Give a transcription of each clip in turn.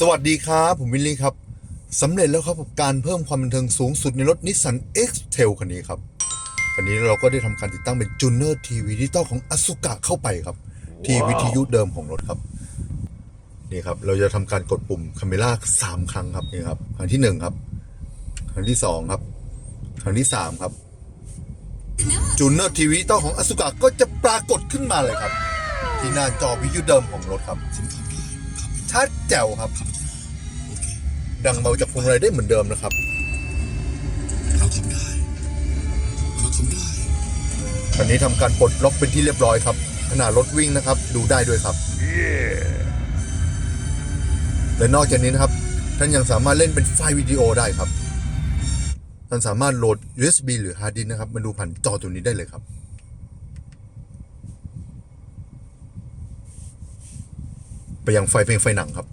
สวัสดีครับ ผมวิลลี่ครับสำเร็จแล้วครับกับการเพิ่มความบันเทิงสูงสุดในรถนิสสัน X-Trail คันนี้ครับ คันนี้เราก็ได้ทำการติดตั้งเป็นจูเนอร์ทีวีดิจิตอลของอ s u กะเข้าไปครับ ที่วิทยุเดิมของรถครับ นี่ครับ เราจะทำการกดปุ่มคาเมล่าสามครั้งครับนี่ครับ ครั้งที่หนึ่งครับ ครั้งที่สองครับ ครั้งที่สามครับจูเนอร์ทีวีดิจิตอลของอ s u กะก็จะปรากฏขึ้นมาเลยครับ ที่หน้าจอวิทยุเดิมของรถครับ ชัดแจ๋วครับ ดังเบาจากพวงมาลัยได้เหมือนเดิมนะครับ เราทำได้ เราทำได้คันนี้ทำการปลดล็อกเป็นที่เรียบร้อยครับขณะรถวิ่งนะครับ ดูได้ด้วยครับ และนอกจากนี้นะครับ ท่านยังสามารถเล่นเป็นไฟล์วิดีโอได้ครับ ท่านสามารถโหลด USB หรือ hard disk นะครับ มาดูผ่านจอตัวนี้ได้เลยครับ ไปยังไฟเพลงไฟหนังครับ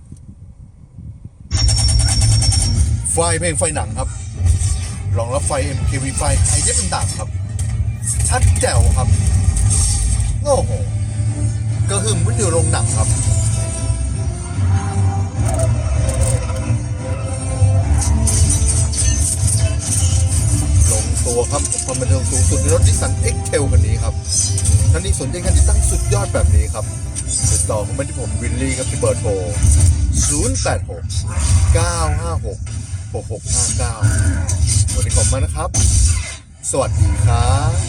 ไฟเพลงไฟหนังครับรองรับไฟ MKV ไฟไอเดฟต่างๆครับ ชัดแจ๋วครับโอ้โหก็คือมันอยู่โรงหนังครับลง ตัวครับความบันเทิงสูงสุดในรถนิสสัน X-Trail คันนี้ครับท่านที่สนใจการติดตั้งสุดยอดแบบนี้ครับติดต่อเข้ามาที่ผมวินลี่ครับที่เบอร์โทร 086 956 6659 วันนี้ขอบมานะครับ สวัสดีครับ